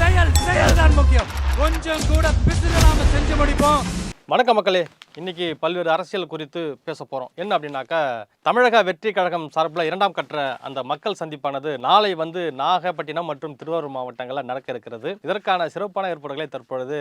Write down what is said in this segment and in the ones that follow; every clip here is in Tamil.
செயல் செயல் தான் முக்கியம். கொஞ்சம் கூட பிசுறாம செஞ்சு முடிப்போம். வணக்கம் மக்களே. இன்னைக்கு பல்வேறு அரசியல் குறித்து பேச போகிறோம் என்ன அப்படின்னாக்கா தமிழக வெற்றி கழகம் சார்பில் இரண்டாம் கற்ற அந்த மக்கள் சந்திப்பானது நாளை வந்து நாகப்பட்டினம் மற்றும் திருவாரூர் மாவட்டங்களில் நடக்க இருக்கிறது. இதற்கான சிறப்பான ஏற்பாடுகளை தற்பொழுது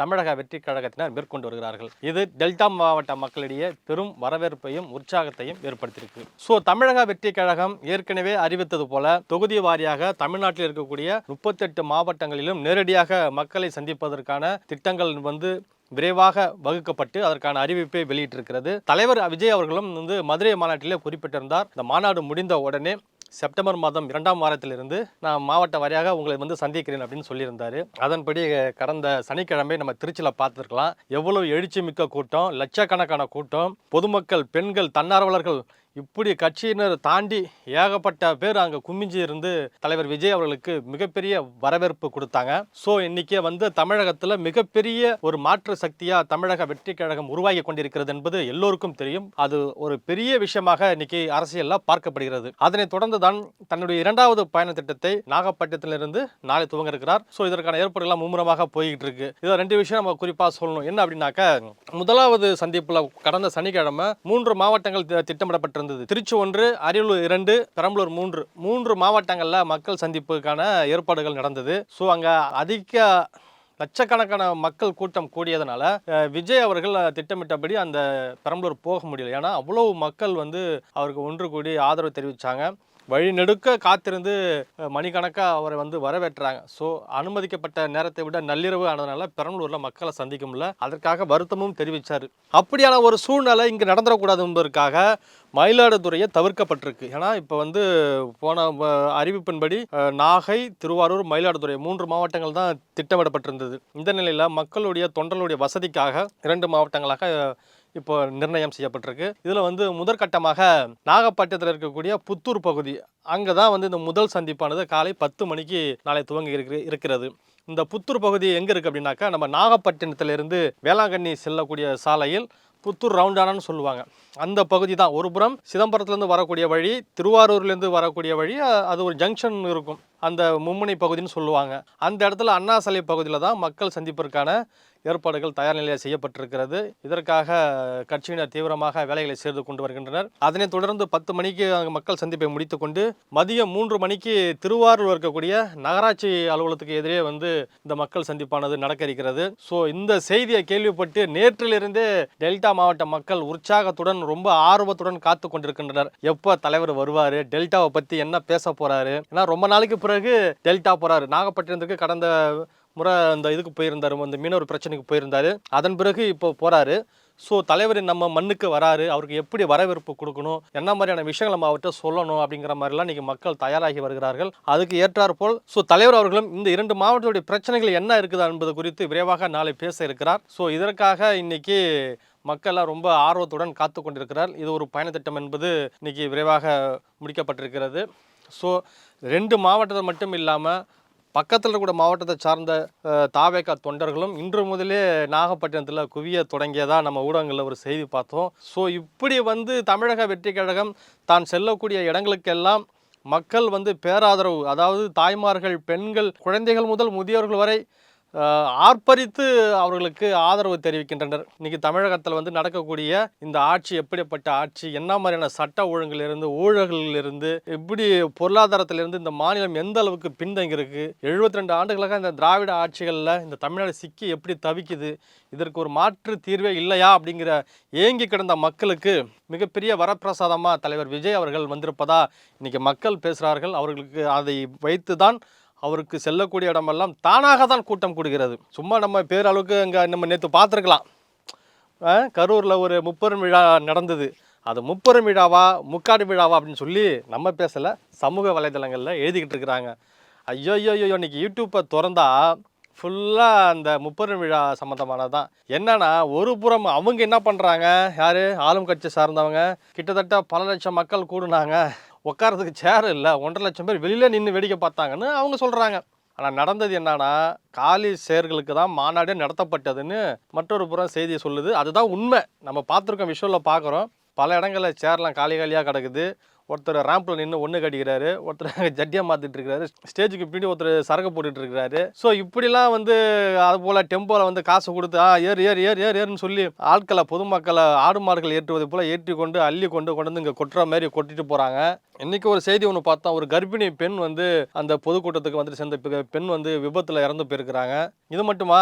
தமிழக வெற்றி கழகத்தினர் மேற்கொண்டு வருகிறார்கள். இது டெல்டா மாவட்ட மக்களிடையே பெரும் வரவேற்பையும் உற்சாகத்தையும் ஏற்படுத்தியிருக்கு. ஸோ தமிழக வெற்றி கழகம் ஏற்கனவே அறிவித்தது போல தொகுதி வாரியாக தமிழ்நாட்டில் இருக்கக்கூடிய முப்பத்தெட்டு மாவட்டங்களிலும் நேரடியாக மக்களை சந்திப்பதற்கான திட்டங்கள் வந்து விரைவாக வகுக்கப்பட்டு அதற்கான அறிவிப்பை வெளியிட்டிருக்கிறது. தலைவர் விஜய் அவர்களும் வந்து மதுரை மாநாட்டிலே குறிப்பிட்டிருந்தார். இந்த மாநாடு முடிந்த உடனே செப்டம்பர் மாதம் இரண்டாம் வாரத்திலிருந்து நான் மாவட்ட வாரியாக உங்களை வந்து சந்திக்கிறேன் அப்படின்னு சொல்லியிருந்தார். அதன்படி கடந்த சனிக்கிழமை நம்ம திருச்சியில் பார்த்துருக்கலாம். எவ்வளவு எழுச்சி மிக்க கூட்டம் லட்சக்கணக்கான கூட்டம். பொதுமக்கள் பெண்கள் தன்னார்வலர்கள் இப்படி கட்சியினர் தாண்டி ஏகப்பட்ட பேர் அங்கே குமிஞ்சி இருந்து தலைவர் விஜய் அவர்களுக்கு மிகப்பெரிய வரவேற்பு கொடுத்தாங்க. ஸோ இன்னைக்கு வந்து தமிழகத்தில் மிகப்பெரிய ஒரு மாற்று சக்தியாக தமிழக வெற்றி கழகம் உருவாகி கொண்டிருக்கிறது என்பது எல்லோருக்கும் தெரியும். அது ஒரு பெரிய விஷயமாக இன்னைக்கு அரசியலில் பார்க்கப்படுகிறது. அதனைத் தொடர்ந்து தான் தன்னுடைய இரண்டாவது பயண திட்டத்தை நாகப்பட்டினத்திலிருந்து நாளை துவங்க இருக்கிறார். ஸோ இதற்கான ஏற்பாடுகள்லாம் மும்முரமாக போய்கிட்டு இருக்கு இதில் ரெண்டு விஷயம் நம்ம குறிப்பாக சொல்லணும். என்ன அப்படின்னாக்க முதலாவது சந்திப்பில் கடந்த சனிக்கிழமை மூன்று மாவட்டங்கள் திட்டமிடப்பட்டிருந்த வந்தது. திருச்சி ஒன்று அரியலூர் இரண்டு பெரம்பலூர் மூன்று. மூன்று மாவட்டங்களில் மக்கள் சந்திப்புக்கான ஏற்பாடுகள் நடந்தது. ஸோ அங்கே அதிக லட்சக்கணக்கான மக்கள் கூட்டம் கூடியதுனால விஜய் அவர்கள் திட்டமிட்டபடி அந்த பெரம்பலூர் போக முடியல. ஏன்னா அவ்வளவு மக்கள் வந்து அவருக்கு ஒன்று கூடி ஆதரவு தெரிவித்தாங்க வழி நெடுக்க காத்திருந்து மணிக்கணக்காக அவரை வந்து வரவேற்றாங்க. ஸோ அனுமதிக்கப்பட்ட நேரத்தை விட நள்ளிரவு ஆனதுனால பெரம்பலூரில் மக்களை சந்திக்க முடியல. அதற்காக வருத்தமும் தெரிவித்தார் அப்படியான ஒரு சூழ்நிலை இங்கே நடந்துடக்கூடாது என்பதற்காக மயிலாடுதுறையை தவிர்க்கப்பட்டிருக்கு. ஏன்னா இப்போ வந்து போன அறிவிப்பின்படி நாகை திருவாரூர் மயிலாடுதுறை மூன்று மாவட்டங்கள் தான் திட்டமிடப்பட்டிருந்தது. இந்த நிலையில் மக்களுடைய தொண்டர்களுடைய வசதிக்காக இரண்டு மாவட்டங்களாக இப்போ நிர்ணயம் செய்யப்பட்டிருக்கு. இதில் வந்து முதற்கட்டமாக நாகப்பட்டினத்தில் இருக்கக்கூடிய புத்தூர் பகுதி அங்கே தான் வந்து இந்த முதல் சந்திப்பானது காலை பத்து மணிக்கு நாளை துவங்கி இருக்கிற இருக்கிறது. இந்த புத்தூர் பகுதி எங்கே இருக்குது அப்படின்னாக்கா நம்ம நாகப்பட்டினத்திலிருந்து வேளாங்கண்ணி செல்லக்கூடிய சாலையில் புத்தூர் ரவுண்டானான்னு சொல்லுவாங்க. அந்த பகுதி தான் ஒரு புறம் சிதம்பரத்துலேருந்து வரக்கூடிய வழி திருவாரூர்லேருந்து வரக்கூடிய வழி அது ஒரு ஜங்ஷன் இருக்கும். அந்த மும்முனை பகுதின்னு சொல்லுவாங்க. அந்த இடத்துல அண்ணா சாலை பகுதியில் தான் மக்கள் சந்திப்பிற்கான ஏற்பாடுகள் தயார் நிலையில் செய்யப்பட்டிருக்கிறது. இதற்காக கட்சியினர் தீவிரமாக வேலைகளை செய்து கொண்டு வருகின்றனர். அதனைத் தொடர்ந்து பத்து மணிக்கு அங்கு மக்கள் சந்திப்பை முடித்துக்கொண்டு மதியம் மூன்று மணிக்கு திருவாரூர் இருக்கக்கூடிய நகராட்சி அலுவலகத்துக்கு எதிரே வந்து இந்த மக்கள் சந்திப்பானது நடக்க இருக்கிறது ஸோ இந்த செய்தியை கேள்விப்பட்டு நேற்றிலிருந்தே டெல்டா மாவட்ட மக்கள் உற்சாகத்துடன் ரொம்ப ஆர்வத்துடன் காத்து கொண்டிருக்கின்றனர் எப்போ தலைவர் வருவார்? டெல்டாவை பற்றி என்ன பேச போறாரு? ஏன்னா ரொம்ப நாளைக்கு பிறகு டெல்டா போறாரு. நாகப்பட்டினத்துக்கு கடந்த முறை அந்த இதுக்கு போயிருந்தார். அந்த மீனவர் பிரச்சனைக்கு போயிருந்தார். அதன் பிறகு இப்போ போகிறாரு ஸோ தலைவர் நம்ம மண்ணுக்கு வராரு. அவருக்கு எப்படி வரவேற்பு கொடுக்கணும்? என்ன மாதிரியான விஷயங்கள் நம்ம அவர்கிட்ட சொல்லணும்? அப்படிங்கிற மாதிரிலாம் இன்றைக்கி மக்கள் தயாராகி வருகிறார்கள். அதுக்கு ஏற்றாற்போல் ஸோ தலைவர் அவர்களும் இந்த இரண்டு மாவட்டத்துடைய பிரச்சனைகள் என்ன இருக்குது என்பது குறித்து விரைவாக நாளை பேச இருக்கிறார். ஸோ இதற்காக இன்னைக்கு மக்கள்லாம் ரொம்ப ஆர்வத்துடன் காத்து கொண்டிருக்கிறார் இது ஒரு பயணத்திட்டம் என்பது இன்றைக்கி விரைவாக முடிக்கப்பட்டிருக்கிறது. ஸோ ரெண்டு மாவட்டத்தை மட்டும் இல்லாமல் பக்கத்தில் இருக்கக்கூடிய மாவட்டத்தை சார்ந்த தாவேக்கா தாவேகா தொண்டர்களும் இன்று முதலே நாகப்பட்டினத்தில் குவிய தொடங்கியதாக நம்ம ஊடகங்களில் ஒரு செய்தி பார்த்தோம். ஸோ இப்படி வந்து தமிழக வெற்றி கழகம் தான் செல்லக்கூடிய இடங்களுக்கெல்லாம் மக்கள் வந்து பேராதரவு அதாவது தாய்மார்கள் பெண்கள் குழந்தைகள் முதல் முதியோர்கள் வரை ஆர்ப்பரித்து அவர்களுக்கு ஆதரவு தெரிவிக்கின்றனர். இன்னைக்கு தமிழகத்தில் வந்து நடக்கக்கூடிய இந்த ஆட்சி எப்படிப்பட்ட ஆட்சி என்ன மாதிரியான சட்ட ஒழுங்கிலிருந்து ஊழல்களிலிருந்து எப்படி பொருளாதாரத்திலிருந்து இந்த மாநிலம் எந்த அளவுக்கு பின்தங்கியிருக்கு எழுபத்தி ரெண்டு ஆண்டுகளாக இந்த திராவிட ஆட்சிகளில் இந்த தமிழ்நாடு சிக்கி எப்படி தவிக்குது இதற்கு ஒரு மாற்று தீர்வே இல்லையா அப்படிங்கிற ஏங்கி கிடந்த மக்களுக்கு மிகப்பெரிய வரப்பிரசாதமாக தலைவர் விஜய் அவர்கள் வந்திருப்பதா இன்னைக்கு மக்கள் பேசுகிறார்கள் அவர்களுக்கு அதை வைத்து தான் அவருக்கு செல்லக்கூடிய இடமெல்லாம் தானாக தான் கூட்டம் கூடுகிறது. சும்மா நம்ம பேரளவுக்கு அங்கே நம்ம நேற்று பார்த்துருக்கலாம். கரூரில் ஒரு முப்பெரும் விழா நடந்தது. அது முப்பெரும் விழாவா முக்காடு விழாவா அப்படின்னு சொல்லி நம்ம பேசலை சமூக வலைதளங்களில் எழுதிக்கிட்டு இருக்கிறாங்க. ஐயோ ஐயோ ஐயோ இன்னைக்கு யூடியூப்பை திறந்தா ஃபுல்லாக அந்த முப்பெரும் விழா சம்மந்தமானது தான் என்னென்னா ஒரு புறம் அவங்க என்ன பண்ணுறாங்க யார்? ஆளும் கட்சி சார்ந்தவங்க. கிட்டத்தட்ட பல லட்சம் மக்கள் கூடுனாங்க. உட்காரத்துக்கு சேர் இல்லை ஒன்றரை லட்சம் பேர் வெளியில் நின்று வேடிக்கை பார்த்தாங்கன்னு அவங்க சொல்கிறாங்க ஆனால் நடந்தது என்னன்னா காலி சேர்களுக்கு தான் மாநாடே நடத்தப்பட்டதுன்னு மற்றொரு புறம் செய்தியை சொல்லுது. அதுதான் உண்மை. நம்ம பார்த்துருக்கோம் விஷுவலில் பார்க்குறோம். பல இடங்களில் சேர்லாம் காலி காலியாக கிடக்குது. ஒருத்தர் ரேம்பில் நின்று ஒன்று கட்டிக்கிறாரு ஒருத்தர் ஜட்டியாக மாற்றிட்டு இருக்கிறாரு ஸ்டேஜுக்கு பின்னாடி ஒருத்தர் சரக்கு போட்டுட்டு இருக்கிறாரு ஸோ இப்படிலாம் வந்து அது போல் டெம்போவில் வந்து காசு கொடுத்து ஆ ஏறு ஏறு ஏறு ஏறு ஏறுன்னு சொல்லி ஆட்களை பொதுமக்களை ஆடு மாடுகள் ஏற்றுவது போல் ஏற்றி கொண்டு அள்ளி கொண்டு கொண்டு வந்து இங்கே கொட்டுற மாதிரி கொட்டிட்டு போகிறாங்க இன்றைக்கி ஒரு செய்தி ஒன்று பார்த்தோம். ஒரு கர்ப்பிணி பெண் வந்து அந்த பொதுக்கூட்டத்துக்கு வந்துட்டு சேர்ந்த பெ- பெண் வந்து விபத்தில் இறந்து போயிருக்கிறாங்க. இது மட்டுமா?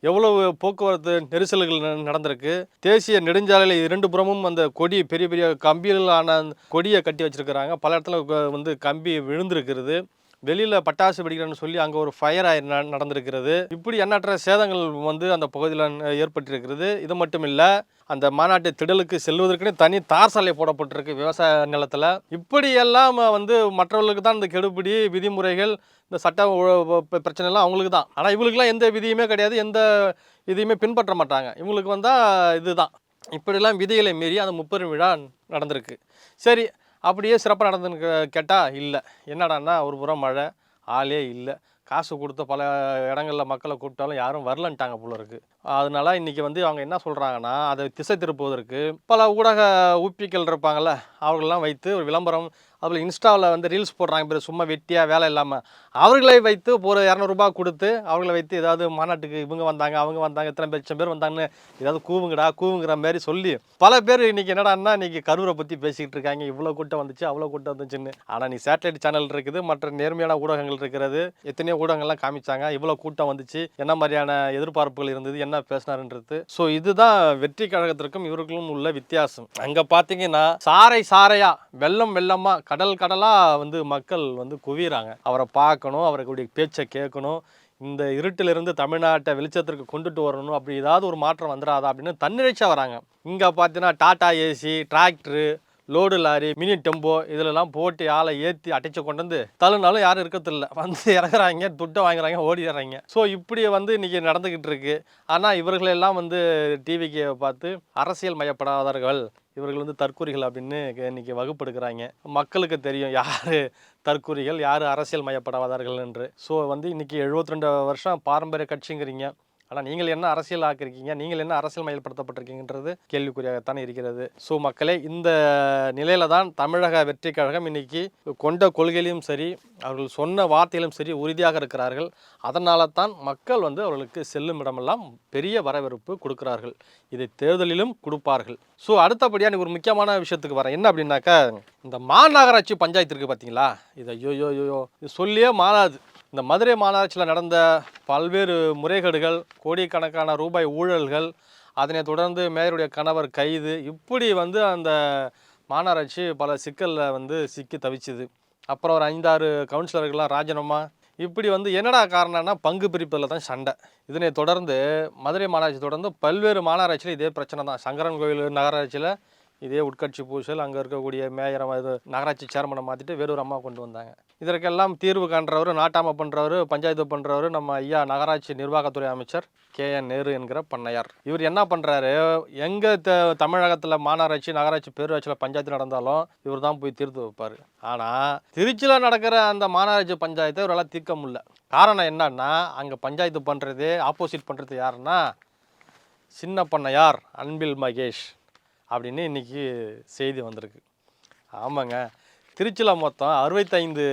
எவ்வளவு போக்குவரத்து நெரிசல்கள் ந- நடந்திருக்கு? தேசிய நெடுஞ்சாலையில் இரண்டு புறமும் அந்த கொடி பெரிய பெரிய கம்பிகளான கொடியை கட்டி வச்சிருக்கிறாங்க. பல இடத்துல வந்து கம்பி விழுந்திருக்கிறது. வெளியில் பட்டாசு வெடிக்கிறேன்னு சொல்லி அங்கே ஒரு ஃபயர் ஆகி நடந்திருக்கிறது. இப்படி எண்ணற்ற சேதங்கள் வந்து அந்த பகுதியில் ஏற்பட்டிருக்கிறது. இது மட்டும் இல்லை அந்த மாநாட்டு திடலுக்கு செல்வதற்குன்னு தனி தார் சாலை போடப்பட்டிருக்கு விவசாய நிலத்தில். இப்படி எல்லாம் வந்து மற்றவர்களுக்கு தான் இந்த கெடுபிடி விதிமுறைகள் இந்த சட்ட பிரச்சனைலாம் அவங்களுக்கு தான். ஆனால் இவங்களுக்குலாம் எந்த விதியுமே கிடையாது எந்த இதையுமே பின்பற்ற மாட்டாங்க. இவங்களுக்கு வந்தால் இதுதான். இப்படிலாம் விதிகளை மீறி அந்த முப்பெரும் விழா நடந்திருக்கு. சரி அப்படியே சிறப்பாக நடந்துன்னு கேட்டால் இல்லை என்னடான்னா ஒரு புறம் மழை ஆளே இல்லை காசு கொடுத்த பல இடங்களில் மக்களை கூப்பிட்டாலும் யாரும் வரலன்ட்டாங்க போல இருக்கு அதனால இன்றைக்கி வந்து அவங்க என்ன சொல்கிறாங்கன்னா அதை திசை திருப்புவதற்கு பல ஊடக ஊப்பிகள் இருப்பாங்கள்ல அவர்களெல்லாம் வைத்து ஒரு விளம்பரம் அதில் இன்ஸ்டாவில் வந்து ரீல்ஸ் போடுறாங்க பேர் சும்மா வெட்டியாக வேலை இல்லாமல் அவர்களை வைத்து ஒரு இரநூறுபா கொடுத்து அவர்களை வைத்து ஏதாவது மாநாட்டுக்கு இவங்க வந்தாங்க அவங்க வந்தாங்க இத்தனை லட்சம் பேர் வந்தாங்கன்னு ஏதாவது கூவுங்கடா கூவுங்கிற மாதிரி சொல்லி பல பேர் இன்னைக்கு என்னடான்னா இன்னைக்கு கரூரை பற்றி பேசிக்கிட்டு இருக்காங்க. இவ்வளோ கூட்டம் வந்துச்சு அவ்வளோ கூட்டம் வந்துச்சுன்னு. ஆனால் நீ சேட்டலைட் சேனல் இருக்குது மற்ற நேர்மையான ஊடகங்கள் இருக்கிறது எத்தனையோ ஊடகங்கள்லாம் காமிச்சாங்க இவ்வளோ கூட்டம் வந்துச்சு என்ன மாதிரியான எதிர்பார்ப்புகள் இருந்தது என்ன பேசினாருன்றது. ஸோ இதுதான் வெற்றி கழகத்திற்கும் இவர்களும் உள்ள வித்தியாசம். அங்கே பார்த்தீங்கன்னா சாரை சாரையா வெள்ளம் வெள்ளமாக கடல் கடலாக வந்து மக்கள் வந்து குவிகிறாங்க அவரை பார்க்கணும் அவருடைய பேச்சை கேட்கணும் இந்த இருட்டிலிருந்து தமிழ்நாட்டை வெளிச்சத்திற்கு கொண்டுட்டு வரணும் அப்படி ஏதாவது ஒரு மாற்றம் வந்துடாதா அப்படின்னு தன்னிறைச்சா வராங்க. இங்கே பார்த்தீங்கன்னா Tata AC tractor load lorry mini tempo இதிலெல்லாம் போட்டு ஆளை ஏற்றி அடைச்சு கொண்டு வந்து தள்ளுனாலும் யாரும் இருக்கிறதில்ல வந்து இறங்குறாங்க துட்டை வாங்குறாங்க ஓடிடுறாங்க. ஸோ இப்படி வந்து இன்றைக்கி நடந்துக்கிட்டு இருக்கு ஆனால் இவர்களெல்லாம் வந்து டிவிக்கு பார்த்து அரசியல் மயப்படாதவர்கள் இவர்கள் வந்து தற்கூரிகள் அப்படின்னு இன்றைக்கி வகுப்பெடுக்கிறாங்க. மக்களுக்கு தெரியும் யார் தற்கூரிகள் யார் அரசியல் மயப்படாதார்கள் என்று. ஸோ வந்து இன்றைக்கி எழுபத்தி ரெண்டு வருஷம் பாரம்பரிய கட்சிங்கிறீங்க. ஆனால் நீங்கள் என்ன அரசியல் ஆக்கிருக்கீங்க நீங்கள் என்ன அரசியல் மயப்படுத்தப்பட்டிருக்கீங்கன்றது கேள்விக்குறியாகத்தான் இருக்கிறது. ஸோ மக்களே இந்த நிலையில தான் தமிழக வெற்றி கழகம் இன்னைக்கு கொண்ட கொள்கையிலும் சரி அவர்கள் சொன்ன வார்த்தையிலும் சரி உறுதியாக இருக்கிறார்கள். அதனால தான் மக்கள் வந்து அவர்களுக்கு செல்லும் இடமெல்லாம் பெரிய வரவேற்பு கொடுக்கிறார்கள். இதை தேர்தலிலும் கொடுப்பார்கள். ஸோ அடுத்தபடியாக ஒரு முக்கியமான விஷயத்துக்கு வரேன். என்ன அப்படின்னாக்கா இந்த மாநகராட்சி பஞ்சாயத்து இருக்குது பார்த்தீங்களா இதை ஐயோ ஐயோ இது சொல்லியே மாறாது. இந்த மதுரை மாநகராட்சியில் நடந்த பல்வேறு முறைகேடுகள் கோடிக்கணக்கான ரூபாய் ஊழல்கள் அதனைத் தொடர்ந்து மேயருடைய கணவர் கைது இப்படி வந்து அந்த மாநகராட்சி பல சிக்கலில் வந்து சிக்கி தவிச்சுது. அப்புறம் ஒரு ஐந்தாறு கவுன்சிலர்கள்லாம் ராஜினாமா இப்படி வந்து என்னடா காரணம்னா பங்கு பிரிப்பதில் தான் சண்டை. இதனை தொடர்ந்து மதுரை மாநகராட்சி தொடர்ந்து பல்வேறு மாநகராட்சியில் இதே பிரச்சனை தான். சங்கரன் கோயில் நகராட்சியில் இதே உட்கட்சி பூசல் அங்கே இருக்கக்கூடிய மேயரை இது நகராட்சி சேர்மனை மாற்றிட்டு வேறொரு அம்மா கொண்டு வந்தாங்க. இதற்கெல்லாம் தீர்வு காண்றவர் நாட்டாம பண்ணுறவர் பஞ்சாயத்து பண்ணுறவர் நம்ம ஐயா நகராட்சி நிர்வாகத்துறை அமைச்சர் கே. என். நேரு என்கிற பண்ணையார். இவர் என்ன பண்ணுறாரு எங்கே த தமிழகத்தில் மாநகராட்சி நகராட்சி பேரூராட்சியில் பஞ்சாயத்து நடந்தாலும் இவர் தான் போய் தீர்த்து வைப்பார். ஆனால் திருச்சியில் நடக்கிற அந்த மாநகராட்சி பஞ்சாயத்தை இவரால் தீர்க்க முடியல. காரணம் என்னன்னா அங்கே பஞ்சாயத்து பண்ணுறது ஆப்போசிட் பண்ணுறது யாருன்னா சின்ன பண்ணையார் அன்பில் மகேஷ். அப்படின்னு இன்னைக்கு செய்தி வந்திருக்கு. ஆமாங்க. திருச்சியில் மொத்தம் அறுபத்தைந்து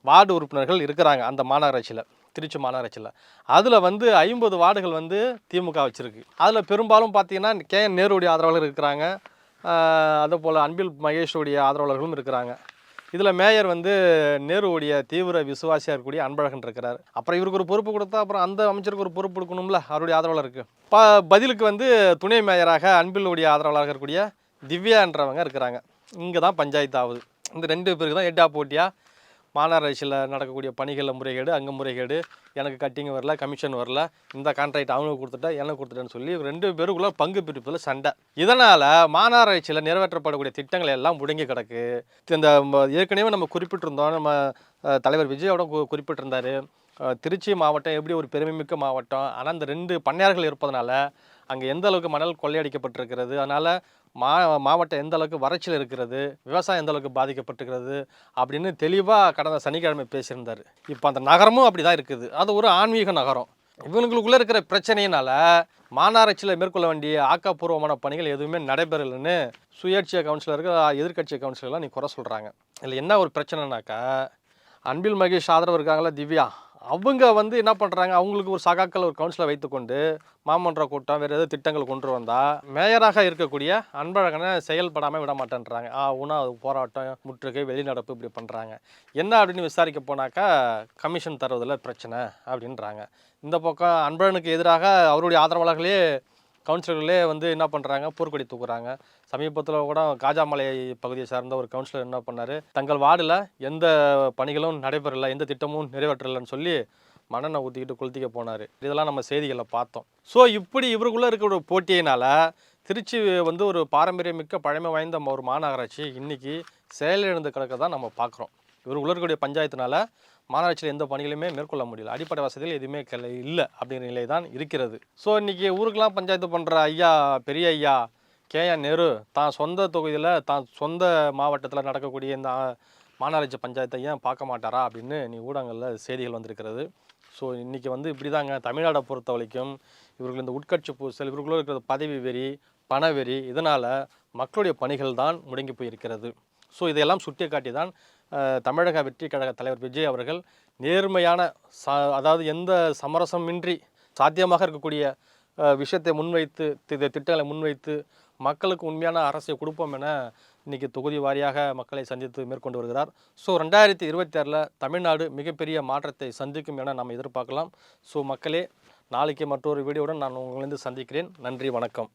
வார்டு உறுப்பினர்கள் இருக்கிறாங்க அந்த மாநகராட்சியில் திருச்சி மாநகராட்சியில். அதில் வந்து ஐம்பது வார்டுகள் வந்து திமுக வச்சுருக்கு. அதில் பெரும்பாலும் பார்த்தீங்கன்னா கே என் நேருடைய ஆதரவாளர்கள் இருக்கிறாங்க. அதே போல் அன்பில் மகேஷுடைய ஆதரவாளர்களும் இருக்கிறாங்க. இதில் மேயர் வந்து நேருவுடைய தீவிர விசுவாசியாக இருக்கக்கூடிய அன்பழகன் இருக்கிறார். அப்புறம் இவருக்கு ஒரு பொறுப்பு கொடுத்தா அப்புறம் அந்த அமைச்சருக்கு ஒரு பொறுப்பு கொடுக்கணும்ல அவருடைய ஆதரவாளருக்கு ப பதிலுக்கு வந்து துணை மேயராக அன்பிலுடைய ஆதரவாளராக இருக்கக்கூடிய திவ்யான்றவங்க இருக்கிறாங்க. இங்கே தான் பஞ்சாயத்து ஆகுது. இந்த ரெண்டு பேருக்கு தான் எட்டா போட்டியாக மாநகராட்சியில் நடக்கக்கூடிய பணிகளில் முறைகேடு அங்கே முறைகேடு எனக்கு கட்டிங் வரல கமிஷன் வரல இந்த கான்ட்ராக்ட் அவனுக்கு கொடுத்துட்டா எனக்கு கொடுத்துட்டேன்னு சொல்லி ரெண்டு பேருக்குள்ள பங்கு பிரிப்பதில் சண்டை. இதனால் மாநகராட்சியில் நிறைவேற்றப்படக்கூடிய திட்டங்கள் எல்லாம் முடங்கி கிடக்கு. இந்த ஏற்கனவே நம்ம குறிப்பிட்டிருந்தோம் நம்ம தலைவர் விஜயோட குறிப்பிட்டிருந்தார். திருச்சி மாவட்டம் எப்படி ஒரு பெருமைமிக்க மாவட்டம்? ஆனால் அந்த ரெண்டு பண்ணையார்கள் இருப்பதனால அங்கே எந்த அளவுக்கு மணல் கொள்ளையடிக்கப்பட்டிருக்கிறது? அதனால் மா மாவட்டம் எந்த அளவுக்கு வறட்சியில் இருக்கிறது? விவசாயம் எந்த அளவுக்கு பாதிக்கப்பட்டிருக்கிறது? அப்படின்னு தெளிவாக கடந்த சனிக்கிழமை பேசியிருந்தார். இப்போ அந்த நகரமும் அப்படி தான் இருக்குது. அது ஒரு ஆன்மீக நகரம். இவங்களுக்குள்ளே இருக்கிற பிரச்சனையினால் மாநகராட்சியில் மேற்கொள்ள வேண்டிய ஆக்கப்பூர்வமான பணிகள் எதுவுமே நடைபெறலைன்னு சுயேட்சை கவுன்சிலர்கள் எதிர்க்கட்சி கவுன்சிலர்லாம் நீ குறை சொல்கிறாங்க இதில் என்ன ஒரு பிரச்சனைனாக்கா அன்பில் மகேஷ் ஆதரவு இருக்காங்களா திவ்யா. அவங்க வந்து என்ன பண்ணுறாங்க அவங்களுக்கு ஒரு சகாக்கள் ஒரு கவுன்சிலை வைத்துக்கொண்டு மாமன்ற கூட்டம் வேறு ஏதாவது திட்டங்கள் கொண்டு வந்தால் மேயராக இருக்கக்கூடிய அன்பழகனை செயல்படாமல் விட மாட்டேன்றாங்க. ஆ உணவு போராட்டம் முற்றுகை வெளிநடப்பு இப்படி பண்ணுறாங்க என்ன அப்படின்னு விசாரிக்க போனாக்கா கமிஷன் தருவதில் பிரச்சனை அப்படின்றாங்க. இந்த பக்கம் அன்பழனுக்கு எதிராக அவருடைய ஆதரவாளர்களே கவுன்சிலர்களே வந்து என்ன பண்ணுறாங்க போர்க்கொடி தூக்குறாங்க. சமீபத்தில் கூட காஜாமலை பகுதியை சார்ந்த ஒரு கவுன்சிலர் என்ன பண்ணார்? தங்கள் வார்டில் எந்த பணிகளும் நடைபெறலை எந்த திட்டமும் நிறைவேற்றலைன்னு சொல்லி மண்ணெண்ணெய் ஊற்றிக்கிட்டு கொளுத்திக்க போனார். இதெல்லாம் நம்ம செய்திகளை பார்த்தோம். ஸோ இப்படி இவருக்குள்ளே இருக்கிற ஒரு போட்டியினால் திருச்சி வந்து ஒரு பாரம்பரியமிக்க பழமை வாய்ந்த ஒரு மாநகராட்சி இன்றைக்கி செயலிழந்து கிடக்க தான் நம்ம பார்க்குறோம். இவருக்குள்ள இருக்கக்கூடிய பஞ்சாயத்தினால மாநகராட்சியில் எந்த பணிகளுமே மேற்கொள்ள முடியல. அடிப்படை வசதிகள் எதுவுமே கிளை இல்லை அப்படிங்கிற நிலை தான் இருக்கிறது. ஸோ இன்றைக்கி ஊருக்கெலாம் பஞ்சாயத்து பண்ணுற ஐயா பெரிய ஐயா கே. என். நேரு தான் சொந்த தொகுதியில் தான் சொந்த மாவட்டத்தில் நடக்கக்கூடிய இந்த மாநகராட்சி பஞ்சாயத்தை ஏன் பார்க்க மாட்டாரா அப்படின்னு நீ ஊடகங்களில் செய்திகள் வந்திருக்கிறது. ஸோ இன்றைக்கி வந்து இப்படி தாங்க தமிழ்நாடை பொறுத்த வரைக்கும் இவர்கள் இந்த உட்கட்சி பூசல் இவர்களும் இருக்கிற பதவி வெறி பணவெறி இதனால் மக்களுடைய பணிகள் தான் முடங்கி போயிருக்கிறது. ஸோ இதையெல்லாம் சுட்டி காட்டி தான் தமிழக வெற்றி கழக தலைவர் விஜய் அவர்கள் நேர்மையான சா அதாவது எந்த சமரசமின்றி சாத்தியமாக இருக்கக்கூடிய விஷயத்தை முன்வைத்து தி- திட்டங்களை முன்வைத்து மக்களுக்கு உண்மையான அரசை கொடுப்போம் என இன்றைக்கி தொகுதி வாரியாக மக்களை சந்தித்து மேற்கொண்டு வருகிறார். ஸோ ரெண்டாயிரத்தி இருபத்தி ஆறில் தமிழ்நாடு மிகப்பெரிய மாற்றத்தை சந்திக்கும் என நாம் எதிர்பார்க்கலாம். ஸோ மக்களே நாளைக்கு மற்றொரு வீடியோவுடன் நான் உங்களிருந்து சந்திக்கிறேன். நன்றி வணக்கம்.